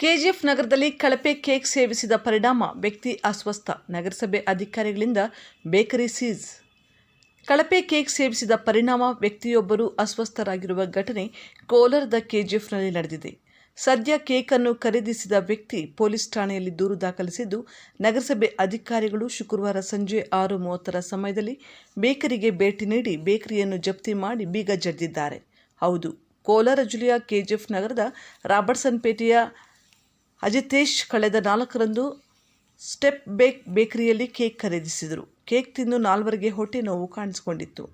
KGF ನಗರದಲ್ಲಿ ಕಳಪೆ cake ಸೇವಿಸಿದ ಪರಿಣಾಮ ವ್ಯಕ್ತಿ ಅಸ್ವಸ್ಥ. ನಗರಸಭೆ ಅಧಿಕಾರಿಗಳಿಂದ ಬೇಕರಿ ಸೀಸ್. ಕಳಪೆ ಕೇಕ್ ಸೇವಿಸಿದ ಪರಿಣಾಮ ವ್ಯಕ್ತಿಯೊಬ್ಬರು ಅಸ್ವಸ್ಥರಾಗಿರುವ ಘಟನೆ ಕೋಲಾರದ ಕೆಜಿಎಫ್ನಲ್ಲಿ ನಡೆದಿದೆ. ಸದ್ಯ ಕೇಕ್ ಅನ್ನು ಖರೀದಿಸಿದ ವ್ಯಕ್ತಿ ಪೊಲೀಸ್ ಠಾಣೆಯಲ್ಲಿ ದೂರು ದಾಖಲಿಸಿದ್ದು, ನಗರಸಭೆ ಅಧಿಕಾರಿಗಳು ಶುಕ್ರವಾರ ಸಂಜೆ ಆರು ಮೂವತ್ತರ ಸಮಯದಲ್ಲಿ ಬೇಕರಿಗೆ ಭೇಟಿ ನೀಡಿ ಬೇಕರಿಯನ್ನು ಜಪ್ತಿ ಮಾಡಿ ಬೀಗ ಜಡ್ದಿದ್ದಾರೆ. ಹೌದು, ಕೋಲಾರ ಜಿಲ್ಲೆಯ ಕೆಜಿಎಫ್ ನಗರದ ರಾಬರ್ಟ್ಸನ್ ಪೇಟೆಯ ಅಜಿತೇಶ್ ಕಳೆದ ನಾಲ್ಕರಂದು ಸ್ಟೆಪ್ ಬೇಕ್ ಬೇಕರಿಯಲ್ಲಿ ಕೇಕ್ ಖರೀದಿಸಿದರು. ಕೇಕ್ ತಿಂದು ನಾಲ್ವರಿಗೆ ಹೊಟ್ಟೆ ನೋವು ಕಾಣಿಸಿಕೊಂಡಿತ್ತು.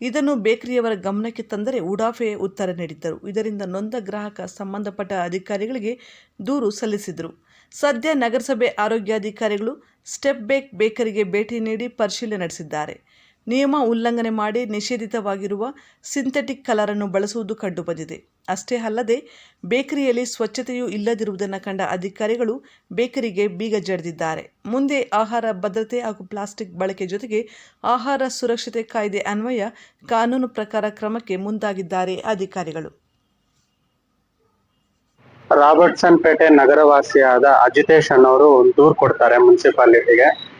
ಇದನ್ನು ಬೇಕರಿಯವರ ಗಮನಕ್ಕೆ ತಂದರೆ ಉಡಾಫೆ ಉತ್ತರ ನೀಡಿದ್ದರು. ಇದರಿಂದ ನೊಂದ ಗ್ರಾಹಕ ಸಂಬಂಧಪಟ್ಟ ಅಧಿಕಾರಿಗಳಿಗೆ ದೂರು ಸಲ್ಲಿಸಿದರು. ಸದ್ಯ ನಗರಸಭೆ ಆರೋಗ್ಯಾಧಿಕಾರಿಗಳು ಸ್ಟೆಪ್ ಬೇಕ್ ಬೇಕರಿಗೆ ಭೇಟಿ ನೀಡಿ ಪರಿಶೀಲನೆ ನಡೆಸಿದ್ದಾರೆ. ನಿಯಮ ಉಲ್ಲಂಘನೆ ಮಾಡಿ ನಿಷೇಧಿತವಾಗಿರುವ ಸಿಂಥೆಟಿಕ್ ಕಲರನ್ನು ಬಳಸುವುದು ಕಂಡುಬಂದಿದೆ. ಅಷ್ಟೇ ಅಲ್ಲದೆ, ಬೇಕರಿಯಲ್ಲಿ ಸ್ವಚ್ಛತೆಯೂ ಇಲ್ಲದಿರುವುದನ್ನು ಕಂಡ ಅಧಿಕಾರಿಗಳು ಬೇಕರಿಗೆ ಬೀಗ ಜಡಿದಿದ್ದಾರೆ. ಮುಂದೆ ಆಹಾರ ಭದ್ರತೆ ಹಾಗೂ ಪ್ಲಾಸ್ಟಿಕ್ ಬಳಕೆ ಜೊತೆಗೆ ಆಹಾರ ಸುರಕ್ಷತೆ ಕಾಯ್ದೆ ಅನ್ವಯ ಕಾನೂನು ಪ್ರಕಾರ ಕ್ರಮಕ್ಕೆ ಮುಂದಾಗಿದ್ದಾರೆ ಅಧಿಕಾರಿಗಳು. ರಾಬರ್ಟ್ಸನ್ ಪೇಟೆ ನಗರವಾಸಿಯಾದ ಅಜಿತೇಶ್ ಅನ್ನೋರು ದೂರ್ ಕೊಡ್ತಾರೆ ಮುನ್ಸಿಪಾಲಿಟಿಗೆ.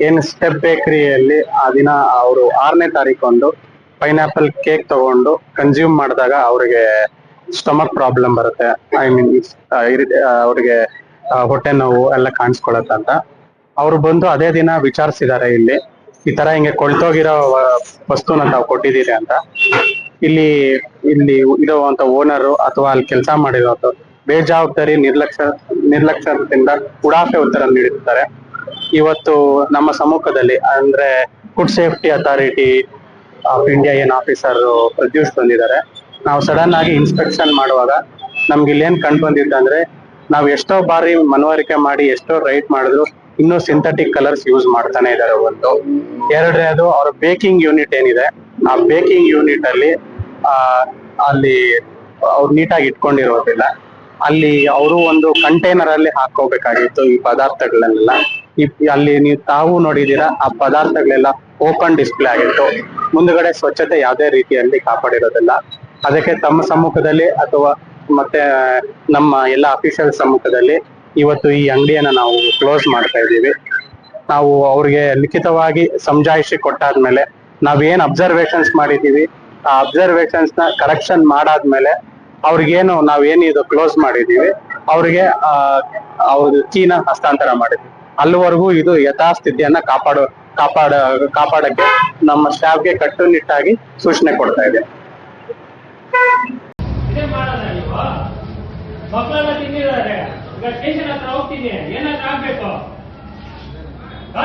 ಏನ್ ಸ್ಟೆಪ್ ಬೇಕರಿಯಲ್ಲಿ ಆ ದಿನ ಅವರು ಆರನೇ ತಾರೀಕೊಂದು ಪೈನಾಪಲ್ ಕೇಕ್ ತಗೊಂಡು ಕನ್ಸ್ಯೂಮ್ ಮಾಡಿದಾಗ ಅವರಿಗೆ ಸ್ಟಮಕ್ ಪ್ರಾಬ್ಲಮ್ ಬರುತ್ತೆ. ಐ ಮೀನ್ ಅವ್ರಿಗೆ ಹೊಟ್ಟೆ ನೋವು ಎಲ್ಲ ಕಾಣಿಸ್ಕೊಳತ್ತಂತ ಅವ್ರು ಬಂದು ಅದೇ ದಿನ ವಿಚಾರಿಸಿದ್ದಾರೆ ಇಲ್ಲಿ. ಈ ತರ ಹಿಂಗೆ ಕೊಳ್ತೋಗಿರೋ ವಸ್ತುನ ತಾವು ಕೊಟ್ಟಿದ್ದೀರಿ ಅಂತ. ಇಲ್ಲಿ ಇಲ್ಲಿ ಇರುವಂತ ಓನರು ಅಥವಾ ಅಲ್ಲಿ ಕೆಲಸ ಮಾಡಿರೋ ಬೇಜವಾಬ್ದಾರಿ ನಿರ್ಲಕ್ಷ್ಯ, ನಿರ್ಲಕ್ಷ್ಯದಿಂದ ಉಡಾಫೆ ಉತ್ತರ ನೀಡಿರ್ತಾರೆ ಇವತ್ತು ನಮ್ಮ ಸಮ್ಮುಖದಲ್ಲಿ ಅಂದ್ರೆ food safety authority of India ಏನ್ ಆಫೀಸರ್ ಪ್ರದ್ಯೂಷ್ ಬಂದಿದ್ದಾರೆ. ನಾವು ಸಡನ್ ಆಗಿ ಇನ್ಸ್ಪೆಕ್ಷನ್ ಮಾಡುವಾಗ ನಮ್ಗೆ ಇಲ್ಲೇನ್ ಕಂಡು ಬಂದಿತ್ತಂದ್ರೆ ನಾವು ಎಷ್ಟೋ ಬಾರಿ ಮನವರಿಕೆ ಮಾಡಿ ಎಷ್ಟೋ ರೈಟ್ ಮಾಡಿದ್ರು ಇನ್ನೂ ಸಿಂಥೆಟಿಕ್ ಕಲರ್ಸ್ ಯೂಸ್ ಮಾಡ್ತಾನೆ ಇದ್ದಾರೆ ಒಂದು ಎರಡನೇದು ಅವ್ರ ಬೇಕಿಂಗ್ ಯೂನಿಟ್ ಏನಿದೆ, ಆ ಬೇಕಿಂಗ್ ಯೂನಿಟ್ ಅಲ್ಲಿ ಅಲ್ಲಿ ಅವ್ರು ನೀಟಾಗಿ ಇಟ್ಕೊಂಡಿರೋದಿಲ್ಲ. ಅಲ್ಲಿ ಅವರು ಒಂದು ಕಂಟೈನರ್ ಅಲ್ಲಿ ಹಾಕೋಬೇಕಾಗಿತ್ತು ಈ ಪದಾರ್ಥಗಳನ್ನೆಲ್ಲ. ಅಲ್ಲಿ ನೀವು ತಾವು ನೋಡಿದೀರಾ ಆ ಪದಾರ್ಥಗಳೆಲ್ಲ ಓಪನ್ ಡಿಸ್ಪ್ಲೇ ಆಗಿತ್ತು. ಮುಂದ್ಗಡೆ ಸ್ವಚ್ಛತೆ ಯಾವುದೇ ರೀತಿಯಲ್ಲಿ ಕಾಪಾಡಿರೋದಿಲ್ಲ. ಅದಕ್ಕೆ ತಮ್ಮ ಸಮ್ಮುಖದಲ್ಲಿ ಅಥವಾ ಮತ್ತೆ ನಮ್ಮ ಎಲ್ಲ ಅಫಿಷಿಯಲ್ ಸಮ್ಮುಖದಲ್ಲಿ ಇವತ್ತು ಈ ಅಂಗಡಿಯನ್ನ ನಾವು ಕ್ಲೋಸ್ ಮಾಡ್ತಾ ಇದ್ದೀವಿ. ನಾವು ಅವ್ರಿಗೆ ಲಿಖಿತವಾಗಿ ಸಮಜಾಯಿಷಿ ಕೊಟ್ಟಾದ್ಮೇಲೆ ನಾವೇನ್ ಅಬ್ಸರ್ವೇಷನ್ಸ್ ಮಾಡಿದೀವಿ ಆ ಅಬ್ಸರ್ವೇಷನ್ಸ್ನ ಕರೆಕ್ಷನ್ ಮಾಡಾದ್ಮೇಲೆ ಅವ್ರಿಗೇನು ನಾವೇನು ಇದು ಕ್ಲೋಸ್ ಮಾಡಿದೀವಿ, ಅವ್ರಿಗೆ, ಆ, ಅವ್ರ ಕೀನ ಹಸ್ತಾಂತರ ಮಾಡಿದ್ವಿ. ಅಲ್ಲಿವರೆಗೂ ಇದು ಯಥಾಸ್ಥಿತಿಯನ್ನ ಕಾಪಾಡೋ, ಕಾಪಾಡ, ಕಾಪಾಡಕ್ಕೆ ನಮ್ಮ ಸ್ಟಾಫ್ಗೆ ಕಟ್ಟುನಿಟ್ಟಾಗಿ ಸೂಚನೆ ಕೊಡ್ತಾ ಇದೆ. ಮಕ್ಕಳೆಲ್ಲ ಈಗ ಸ್ಟೇಷನ್ ಹೋಗ್ತೀನಿ.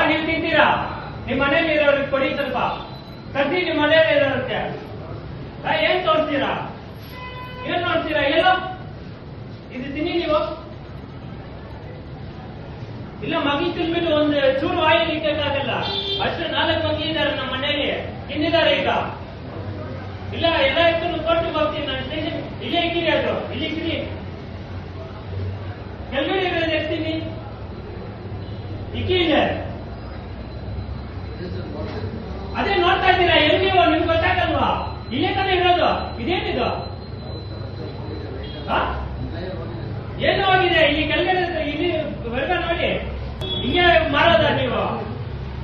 ನೀವು ತಿಂತೀರಾ? ನಿಮ್ ಮನೇಲಿ ಇರೋರಿಗೆ ಕೊಡಿ ಸ್ವಲ್ಪ. ಕಸಿ ನಿಮ್ಮ ಮನೇಲಿ ಇರೋರುತ್ತೆ ಏನ್ ಏನು ಇದು ತಿನ್ನಿ ನೀವು. ಇಲ್ಲ, ಮಗಿ ತಿನ್ಬಿಟ್ಟು ಒಂದು ಚೂರು ಆಯಿಲ್ ಇಕ್ಕಾಗಲ್ಲ ಅಷ್ಟು ನಾಲ್ಕು ಮಗಿ ಇದ್ದಾರೆ ನಮ್ಮ ಮನೆಯಲ್ಲಿ. ತಿನ್ನಿದ್ದಾರೆ ಈಗ. ಇಲ್ಲ, ಎಲ್ಲ ಇತ್ತು ಕೊಟ್ಟು ಬರ್ತೀನಿ ನಾನು. ಇಲ್ಲೇ ಇಕ್ಕಿರಿ ಅದು ಇಲ್ಲಿ ಇಕ್ಕಿರಿ ಕೆಳಗಡೆ ಇರೋದು ಎತ್ತೀನಿ ಇಕ್ಕಿ ಇದೆ ಅದೇ ನೋಡ್ತಾ ಇದ್ದೀರಾ ಎಲ್ಲಿ ನೀವು ನಿಮ್ಗೆ ಗೊತ್ತಾಗಲ್ವಾ ಇಲ್ಲೇ ತಾನೇ ಇರೋದು ಇದೇನಿದು ಆ? ಏನು ಆಗಿದೆ ಇಲ್ಲಿ ಕೆಳಗಡೆ ಇಲ್ಲಿ ವರ್ಗ ನೋಡಿ. ಹಿಂಗೆ ಮಾರೋದ ನೀವು?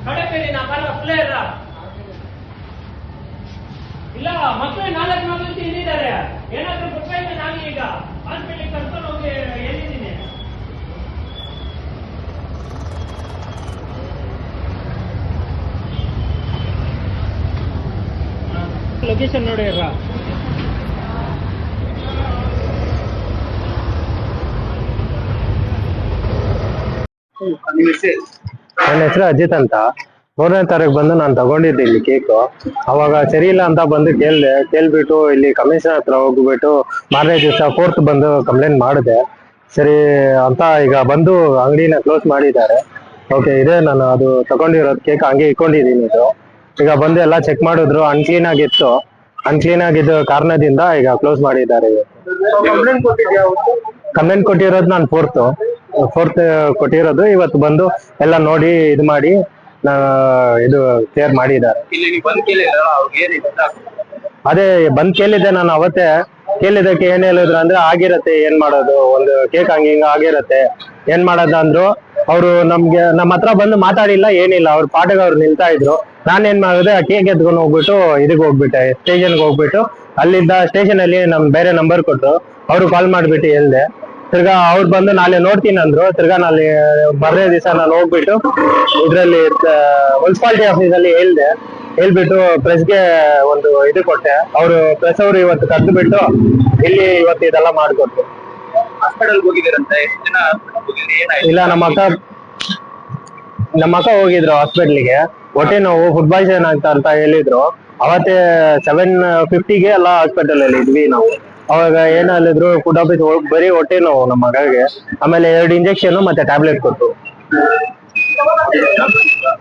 ಕಡಕರಿ ನಾ ಬರ ಅಪ್ಲೇ ಇಲ್ಲ ಮಕ್ಕಳು ನಾಲ್ಕು ಮಕ್ಕಳು ತಿಂದಿದ್ದಾರೆ ಏನಾದ್ರೂ ಗೊತ್ತಾಯ್ತು ನಾನು ಈಗ? ಹಾಸ್ಪಿಟಲ್ ಕರ್ಕೊಂಡು ಹೋಗಿ ಎಲ್ಲಿದ್ದೀನಿ? ಲೊಕೇಶನ್ ನೋಡಿ ನನ್ನ ಹೆಸರು ಅಜಿತ್ ಅಂತ. ಮೂರನೇ ತಾರೀಕು ಬಂದು ನಾನು ತಗೊಂಡಿದ್ದೆ ಇಲ್ಲಿ ಕೇಕ್ ಅವಾಗ ಸರಿ ಇಲ್ಲ ಅಂತ ಬಂದು ಕೇಳಿದೆ. ಕೇಳ್ಬಿಟ್ಟು ಇಲ್ಲಿ ಕಮಿಷನರ್ ಹತ್ರ ಹೋಗ್ಬಿಟ್ಟು ಮಾರನೇ ದಿವಸ ಫೋರ್ತ್ ಬಂದು ಕಂಪ್ಲೇಂಟ್ ಮಾಡಿದೆ. ಸರಿ ಅಂತ ಈಗ ಬಂದು ಅಂಗಡಿನ ಕ್ಲೋಸ್ ಮಾಡಿದ್ದಾರೆ. ಓಕೆ ಇದೆ ನಾನು ಅದು ತಗೊಂಡಿರೋದು ಕೇಕ್ ಹಂಗೆ ಇಟ್ಕೊಂಡಿದ್ದೀನಿ ಇದು. ಈಗ ಬಂದು ಎಲ್ಲ ಚೆಕ್ ಮಾಡಿದ್ರು ಅನ್ಕ್ಲೀನ್ ಆಗಿತ್ತು ಅನ್ಕ್ಲೀನ್ ಆಗಿದ್ದ ಕಾರಣದಿಂದ ಈಗ ಕ್ಲೋಸ್ ಮಾಡಿದ್ದಾರೆ. ಕಂಪ್ಲೇಂಟ್ ಕೊಟ್ಟಿರೋದು ನಾನು ಫೋರ್ತ್ ಫೋರ್ತ್ ಕೊಟ್ಟಿರೋದು. ಇವತ್ತು ಬಂದು ಎಲ್ಲ ನೋಡಿ ಇದು ಮಾಡಿ ಇದು ಕೇರ್ ಮಾಡಿದ್ದಾರೆ. ಅದೇ ಬಂದ್ ಕೇಳಿದ್ದೆ ನಾನು ಅವತ್ತೇ. ಕೇಳಿದಕ್ಕೆ ಏನ್ ಹೇಳಿದ್ರು ಅಂದ್ರೆ ಆಗಿರತ್ತೆ ಏನ್ ಮಾಡೋದು? ಒಂದು ಕೇಕ್ ಹಂಗ ಹಿಂಗ ಆಗಿರತ್ತೆ. ಏನ್ ಮಾಡೋದಂದ್ರು ಅವರು ನಮ್ಗೆ ನಮ್ಮ ಹತ್ರ ಬಂದು ಮಾತಾಡಿಲ್ಲ ಏನಿಲ್ಲ. ಅವ್ರ ಪಾಠಕ್ಕೆ ಅವ್ರು ನಿಲ್ತಾ ಇದ್ರು. ನಾನೇನ್ ಮಾಡಿದೆ ಆ ಕೇಕ್ ಎತ್ಕೊಂಡು ಹೋಗ್ಬಿಟ್ಟು ಇದಕ್ಕೆ ಹೋಗ್ಬಿಟ್ಟೆ ಸ್ಟೇಷನ್ಗೆ ಹೋಗ್ಬಿಟ್ಟು. ಅಲ್ಲಿದ್ದ ಸ್ಟೇಷನ್ ಅಲ್ಲಿ ನಮ್ ಬೇರೆ ನಂಬರ್ ಕೊಟ್ಟು ಅವ್ರು ಕಾಲ್ ಮಾಡ್ಬಿಟ್ಟು ಹೇಳ್ದೆ. ತಿರ್ಗಾ ಅವ್ರು ಬಂದು ನಾಳೆ ನೋಡ್ತೀನಿ ಅಂದ್ರು. ತಿರ್ಗಾ ನಾಳೆ ಬರ್ದೇ ದಿವಸ ನಾನು ಹೋಗ್ಬಿಟ್ಟು ಇದ್ರಲ್ಲಿ ಮುನ್ಸಿಪಾಲಿಟಿ ಆಫೀಸ್ ಅಲ್ಲಿ ಹೇಳ್ದೆ. ಹೇಳ್ಬಿಟ್ಟು ಪ್ರೆಸ್ಗೆ ಒಂದು ಇದು ಕೊಟ್ಟೆ. ಅವರು ಪ್ರೆಸ್ ಅವರು ಇವತ್ತು ಕರೆದು ಬಿಟ್ಟು ಇಲ್ಲಿ ಇವತ್ತು ಇದೆಲ್ಲ ಮಾಡ್ಕೊಟ್ರು. ಹಾಸ್ಪಿಟಲ್ ಹೋಗಿದ್ದೀರಂತೆ? ಎಷ್ಟು ಜನ ಏನಾಯ್ತು? ಇಲ್ಲ ನಮ್ಮ ಅಕ್ಕ ನಮ್ಮ ಅಕ್ಕ ಹೋಗಿದ್ರು ಹಾಸ್ಪಿಟ್ಲಿಗೆ ಹೊಟ್ಟೆ ನೋವು ಫುಡ್ ಪಾಯ್ಸನ್ ಆಗ್ತಾ ಅಂತ ಹೇಳಿದ್ರು. ಅವತ್ತೇ ಸೆವೆನ್ ಫಿಫ್ಟಿಗೆ ಎಲ್ಲ ಹಾಸ್ಪಿಟಲ್ ಅಲ್ಲಿ ಇದ್ವಿ ನಾವು. ಅವಾಗ ಏನಲ್ಲಿದ್ರು ಹೇಳಿದ್ರು ಫುಡ್ ಆಫೀಸ್ ಬರೀ ಹೊಟ್ಟೆ ನೋವು ನಮ್ಮ ಮಗಗೆ ಆಮೇಲೆ ಎರಡು ಇಂಜೆಕ್ಷನ್ ಮತ್ತೆ ಟ್ಯಾಬ್ಲೆಟ್ ಕೊಟ್ಟು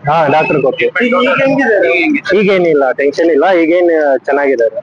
ಹಾ ಡಾಕ್ಟರ್ ಕೊಟ್ಟು ಈಗೇನಿಲ್ಲ ಟೆನ್ಷನ್ ಇಲ್ಲ ಈಗೇನ್ ಚೆನ್ನಾಗಿದ್ದಾರೆ.